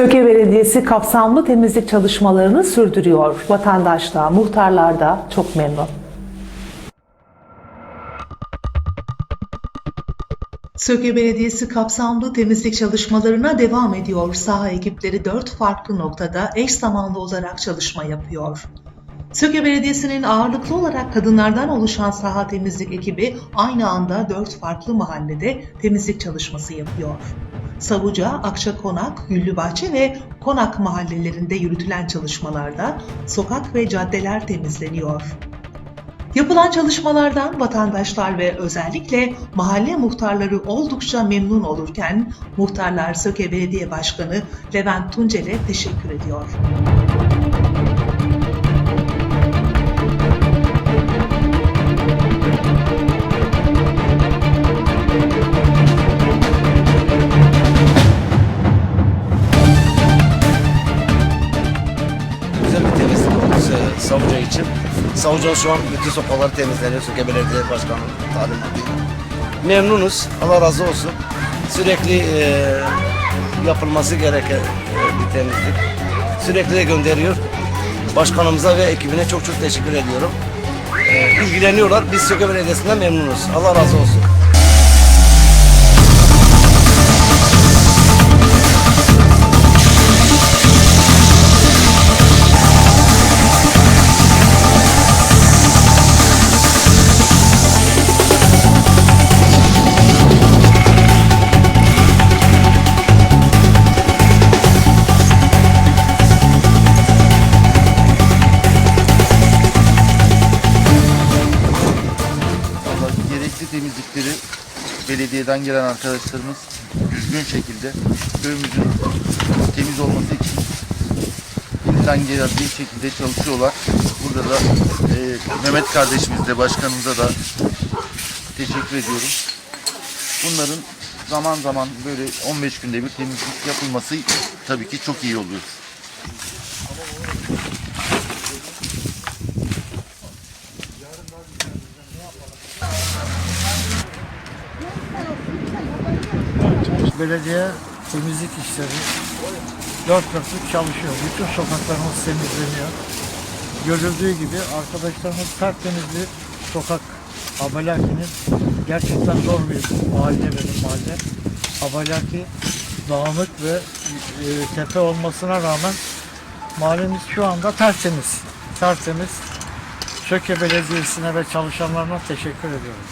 Söke Belediyesi kapsamlı temizlik çalışmalarını sürdürüyor. Vatandaş da, muhtarlar da çok memnun. Söke Belediyesi kapsamlı temizlik çalışmalarına devam ediyor. Saha ekipleri dört farklı noktada eş zamanlı olarak çalışma yapıyor. Söke Belediyesi'nin ağırlıklı olarak kadınlardan oluşan saha temizlik ekibi aynı anda dört farklı mahallede temizlik çalışması yapıyor. Savuca, Akçakonak, Güllübahçe ve Konak mahallelerinde yürütülen çalışmalarda sokak ve caddeler temizleniyor. Yapılan çalışmalardan vatandaşlar ve özellikle mahalle muhtarları oldukça memnun olurken muhtarlar Söke Belediye Başkanı Levent Tuncel'e teşekkür ediyor. İçin. Savuca şu an bütün sokakları temizleniyor. Söke Belediye Başkanı talimatı. Memnunuz. Allah razı olsun. Sürekli e, yapılması gereken e, bir temizlik. Sürekli de gönderiyor. Başkanımıza ve ekibine çok çok teşekkür ediyorum. E, ilgileniyorlar. Biz Söke Belediyesi'nden memnunuz. Allah razı olsun. Gerekli temizlikleri belediyeden gelen arkadaşlarımız düzgün şekilde köyümüzün temiz olması için elinden geldiği şekilde çalışıyorlar. Burada da e, Mehmet kardeşimiz de başkanımıza da teşekkür ediyorum. Bunların zaman zaman böyle 15 günde bir temizlik yapılması tabii ki çok iyi oluyor. Belediye temizlik işleri dört dörtlük çalışıyor. Bütün sokaklarımız temizleniyor. Görüldüğü gibi arkadaşlarımız tertemiz bir sokak Abalakinin gerçekten zor bir mahalle benim mahalle. Abalaki dağınık ve e, tepe olmasına rağmen mahallemiz şu anda tertemiz. Tertemiz. Söke Belediyesi'ne ve çalışanlarına teşekkür ediyorum.